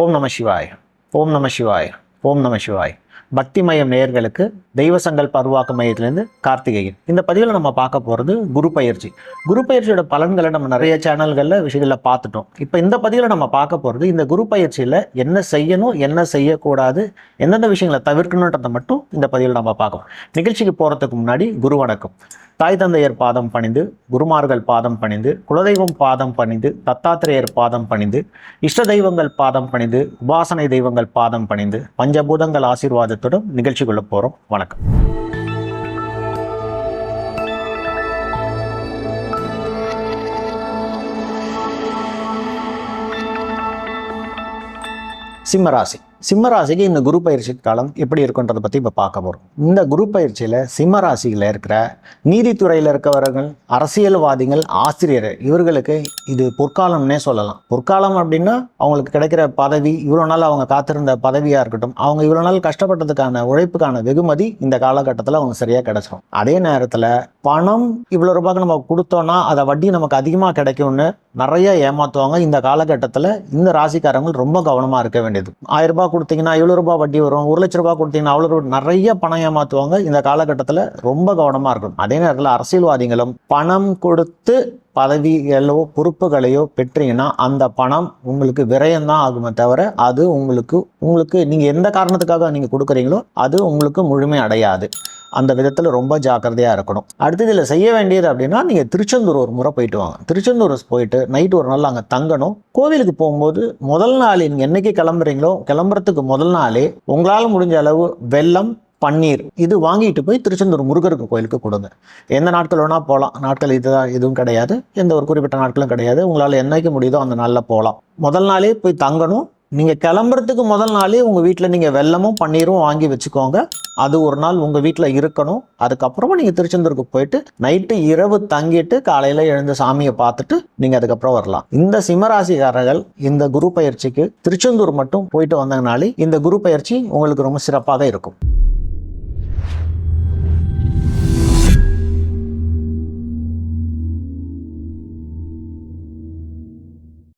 ஓம் நம சிவாய் ஓம் நம சிவாய் ஓம் நம சிவாய். பக்தி மயம் நேயர்களுக்கு தெய்வ சங்கல்ப அருவாக்க மையத்திலேருந்து கார்த்திகேயன். இந்த பதிவில் நம்ம பார்க்க போகிறது குரு பயிற்சி. குரு பயிற்சியோட பலன்களை நம்ம நிறைய சேனல்களில் விஷயங்களில் பார்த்துட்டோம். இப்போ இந்த பதிவில் நம்ம பார்க்க போகிறது இந்த குரு பயிற்சியில் என்ன செய்யணும் என்ன செய்யக்கூடாது எந்தெந்த விஷயங்களை தவிர்க்கணுன்றதை மட்டும் இந்த பதிவில் நம்ம பார்க்கணும் நிகழ்ச்சிக்கு போகிறதுக்கு முன்னாடி குரு வணக்கம். தாய் தந்தையர் பாதம் பணிந்து குருமார்கள் பாதம் பணிந்து குலதெய்வம் பாதம் பணிந்து தத்தாத்திரேயர் பாதம் பணிந்து இஷ்ட தெய்வங்கள் பாதம் பணிந்து உபாசனை தெய்வங்கள் பாதம் பணிந்து பஞ்சபூதங்கள் ஆசீர்வாதத்துடன் நிகழ்ச்சிக்குள்ள போகிறோம் வணக்கம். சிம்மராசி சிம்மராசிக்கு இந்த குரு பயிற்சி காலம் எப்படி இருக்குன்றதை பற்றி இப்போ பார்க்க போகிறோம் இந்த குரு பயிற்சியில் சிம்மராசியில் இருக்கிற நீதித்துறையில் இருக்கவர்கள் அரசியல்வாதிகள் ஆசிரியர் இவர்களுக்கு இது பொற்காலம்னே சொல்லலாம். பொற்காலம் அப்படின்னா அவங்களுக்கு கிடைக்கிற பதவி இவ்வளோ நாள் அவங்க காத்திருந்த பதவியாக இருக்கட்டும் அவங்க இவ்வளோ நாள் கஷ்டப்பட்டதுக்கான உழைப்புக்கான வெகுமதி இந்த காலகட்டத்தில் அவங்க சரியாக கிடைச்சிடும் அதே நேரத்தில் பணம் இவ்வளோ ரூபாய்க்கு நம்ம கொடுத்தோன்னா அதை வட்டி நமக்கு அதிகமாக கிடைக்கும்னு நிறைய ஏமாற்றுவாங்க இந்த காலகட்டத்தில் இந்த ராசிக்காரங்கள் ரொம்ப கவனமாக இருக்க வேண்டியது. ஆயிரம் ரூபாய் கொடுத்தீங்கன்னா இவ்வளோ ரூபாய் வட்டி வரும். ஒரு லட்ச ரூபா கொடுத்தீங்கன்னா அவ்வளோ நிறைய பணம் ஏமாத்துவாங்க. இந்த காலகட்டத்தில் ரொம்ப கவனமாக இருக்கணும். அதே நேரத்தில் அரசியல்வாதிகளும் பணம் கொடுத்து பதவிகளோ பொறுப்புகளையோ பெற்றீங்கன்னா அந்த பணம் உங்களுக்கு விரயம்தான் ஆகுமே தவிர அது உங்களுக்கு உங்களுக்கு நீங்கள் எந்த காரணத்துக்காக நீங்கள் கொடுக்குறீங்களோ அது உங்களுக்கு முழுமை அடையாது. அந்த விதத்தில் ரொம்ப ஜாக்கிரதையாக இருக்கணும். அடுத்து இதில் செய்ய வேண்டியது அப்படின்னா நீங்கள் திருச்செந்தூர் ஒரு முறை போயிட்டு வாங்க. திருச்செந்தூர் போயிட்டு நைட்டு ஒரு நாள் அங்கே தங்கணும். கோவிலுக்கு போகும்போது முதல் நாள் நீங்கள் என்றைக்கு கிளம்புறீங்களோ கிளம்புறதுக்கு முதல் நாளே உங்களால் முடிஞ்ச அளவு வெல்லம் பன்னீர் இது வாங்கிட்டு போய் திருச்செந்தூர் முருகருக்கு கோயிலுக்கு கொடுங்க. எந்த நாட்கள் வேணால் போகலாம் நாட்கள் இதுதான் எதுவும் கிடையாது. எந்த ஒரு குறிப்பிட்ட நாட்களும் கிடையாது. உங்களால் என்னைக்கு முடியுதோ அந்த நாளில் போகலாம் முதல் நாளே போய் தங்கணும். நீங்கள் கிளம்புறதுக்கு முதல் நாளே உங்கள் வீட்டில் நீங்கள் வெல்லமும் பன்னீரும் வாங்கி வச்சுக்கோங்க. அது ஒரு நாள் உங்கள் வீட்டில் இருக்கணும். அதுக்கப்புறமா நீங்கள் திருச்செந்தூருக்கு போயிட்டு நைட்டு இரவு தங்கிட்டு காலையில் எழுந்து சாமியை பார்த்துட்டு நீங்கள் அதுக்கப்புறம் வரலாம். இந்த சிம்மராசிக்காரர்கள் இந்த குரு பயிற்சிக்கு திருச்செந்தூர் மட்டும் போயிட்டு வந்தங்கனாலே இந்த குரு பயிற்சி உங்களுக்கு ரொம்ப சிறப்பாக இருக்கும்.